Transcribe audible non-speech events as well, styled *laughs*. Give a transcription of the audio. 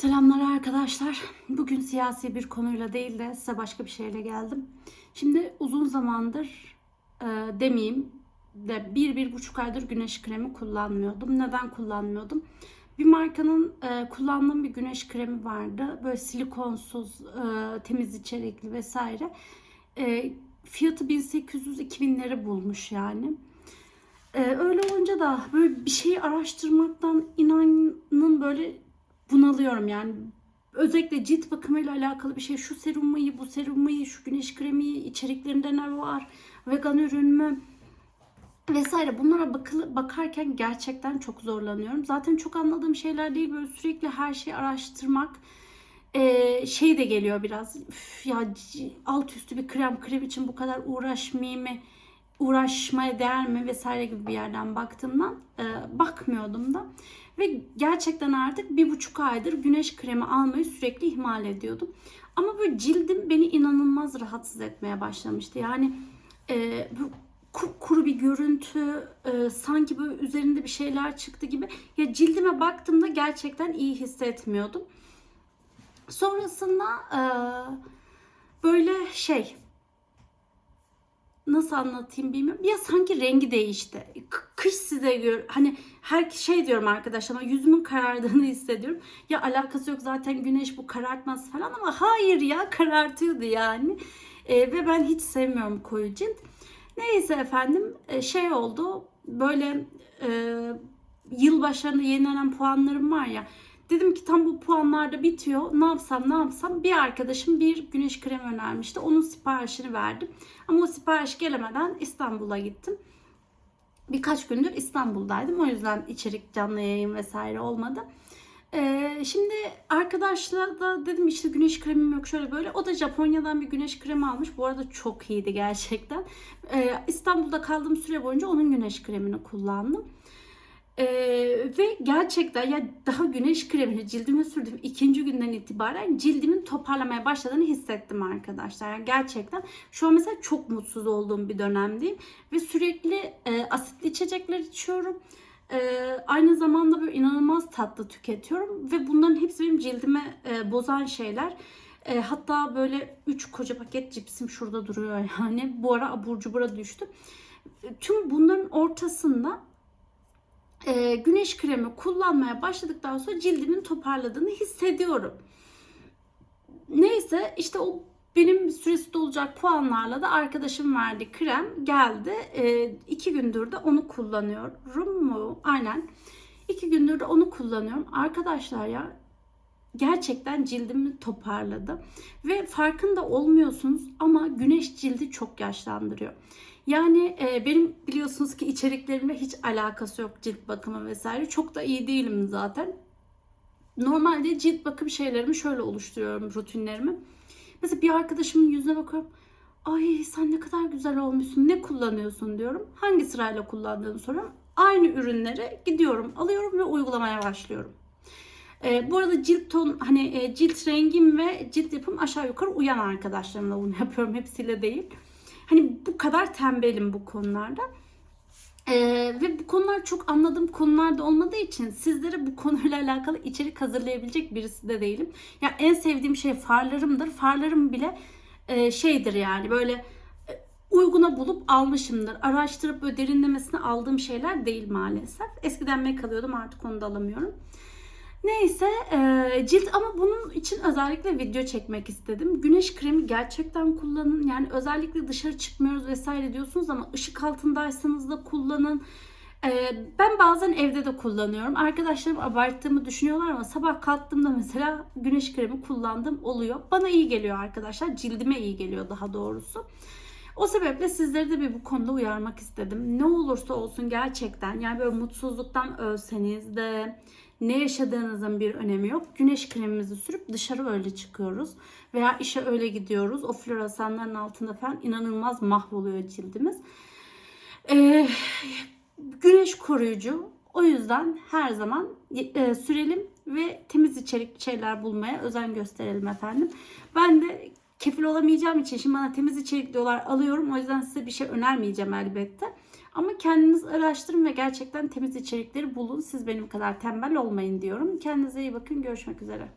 Selamlar arkadaşlar. Bugün siyasi bir konuyla değil de size başka bir şeyle geldim. Şimdi uzun zamandır e, demeyeyim de bir, bir buçuk aydır güneş kremi kullanmıyordum. Neden kullanmıyordum? Bir markanın e, kullandığım bir güneş kremi vardı. Böyle silikonsuz, e, temiz içerikli vesaire. E, fiyatı 1800-2000'leri bulmuş yani. Ee, öyle olunca da böyle bir şeyi araştırmaktan inanın böyle bunalıyorum yani. Özellikle cilt bakımıyla alakalı bir şey. Şu serum iyi, bu serum iyi, şu güneş kremi iyi, içeriklerinde ne var, vegan ürün mü vesaire. Bunlara bakılı, bakarken gerçekten çok zorlanıyorum. Zaten çok anladığım şeyler değil. Böyle sürekli her şeyi araştırmak ee, şey de geliyor biraz. Üf, ya alt üstü bir krem krem için bu kadar uğraşmayayım mı? Uğraşmaya değer mi vesaire gibi bir yerden baktığımdan e, bakmıyordum da. Ve gerçekten artık bir buçuk aydır güneş kremi almayı sürekli ihmal ediyordum. Ama böyle cildim beni inanılmaz rahatsız etmeye başlamıştı. Yani e, bu kuru bir görüntü, e, sanki böyle üzerinde bir şeyler çıktı gibi. Ya cildime baktığımda gerçekten iyi hissetmiyordum. Sonrasında e, böyle şey nasıl anlatayım bilmiyorum. Ya sanki rengi değişti. Kış size göre hani her şey diyorum arkadaşlarıma yüzümün karardığını *laughs* hissediyorum. Ya alakası yok zaten güneş bu karartmaz falan ama hayır ya karartıyordu yani. E, ve ben hiç sevmiyorum koyu cilt. Neyse efendim e, şey oldu böyle e, yılbaşlarında yenilenen puanlarım var ya. Dedim ki tam bu puanlarda bitiyor. Ne yapsam ne yapsam. Bir arkadaşım bir güneş kremi önermişti. Onun siparişini verdim. Ama o sipariş gelemeden İstanbul'a gittim. Birkaç gündür İstanbul'daydım. O yüzden içerik canlı yayın vesaire olmadı. Ee, şimdi arkadaşla da dedim işte güneş kremim yok şöyle böyle. O da Japonya'dan bir güneş kremi almış. Bu arada çok iyiydi gerçekten. Ee, İstanbul'da kaldığım süre boyunca onun güneş kremini kullandım. Ee, ve gerçekten ya daha güneş kremini cildime sürdüğüm ikinci günden itibaren cildimin toparlamaya başladığını hissettim arkadaşlar. Yani gerçekten şu an mesela çok mutsuz olduğum bir dönemdeyim ve sürekli e, asitli içecekler içiyorum. E, aynı zamanda böyle inanılmaz tatlı tüketiyorum ve bunların hepsi benim cildime e, bozan şeyler. E, hatta böyle 3 koca paket cipsim şurada duruyor yani. Bu ara abur cubura düştüm. E, Tüm bunların ortasında e, güneş kremi kullanmaya başladıktan sonra cildimin toparladığını hissediyorum. Neyse işte o benim süresi dolacak puanlarla da arkadaşım verdi krem geldi. E, iki gündür de onu kullanıyorum mu? Aynen. İki gündür de onu kullanıyorum. Arkadaşlar ya gerçekten cildimi toparladı. Ve farkında olmuyorsunuz ama güneş cildi çok yaşlandırıyor. Yani e, benim biliyorsunuz ki içeriklerimle hiç alakası yok cilt bakımı vesaire. Çok da iyi değilim zaten. Normalde cilt bakım şeylerimi şöyle oluşturuyorum rutinlerimi. Mesela bir arkadaşımın yüzüne bakıyorum. Ay sen ne kadar güzel olmuşsun. Ne kullanıyorsun diyorum. Hangi sırayla kullandığını soruyorum. Aynı ürünleri gidiyorum, alıyorum ve uygulamaya başlıyorum. E, bu arada cilt ton hani e, cilt rengim ve cilt yapım aşağı yukarı uyan arkadaşlarımla bunu *laughs* yapıyorum. Hepsiyle değil. Hani bu kadar tembelim bu konularda. Ee, ve bu konular çok anladığım konularda olmadığı için sizlere bu konuyla alakalı içerik hazırlayabilecek birisi de değilim. Ya yani en sevdiğim şey farlarımdır. Farlarım bile e, şeydir yani böyle e, uyguna bulup almışımdır. Araştırıp böyle derinlemesine aldığım şeyler değil maalesef. Eskiden make alıyordum artık onu da alamıyorum. Neyse e, cilt ama bunun için özellikle video çekmek istedim. Güneş kremi gerçekten kullanın. Yani özellikle dışarı çıkmıyoruz vesaire diyorsunuz ama ışık altındaysanız da kullanın. E, ben bazen evde de kullanıyorum. Arkadaşlarım abarttığımı düşünüyorlar ama sabah kalktığımda mesela güneş kremi kullandım oluyor. Bana iyi geliyor arkadaşlar. Cildime iyi geliyor daha doğrusu. O sebeple sizleri de bir bu konuda uyarmak istedim. Ne olursa olsun gerçekten yani böyle mutsuzluktan ölseniz de ne yaşadığınızın bir önemi yok. Güneş kremimizi sürüp dışarı öyle çıkıyoruz. Veya işe öyle gidiyoruz. O floresanların altında falan inanılmaz mahvoluyor cildimiz. Ee, güneş koruyucu. O yüzden her zaman e, sürelim ve temiz içerik şeyler bulmaya özen gösterelim efendim. Ben de kefil olamayacağım için şimdi bana temiz içerik diyorlar alıyorum. O yüzden size bir şey önermeyeceğim elbette. Ama kendiniz araştırın ve gerçekten temiz içerikleri bulun. Siz benim kadar tembel olmayın diyorum. Kendinize iyi bakın. Görüşmek üzere.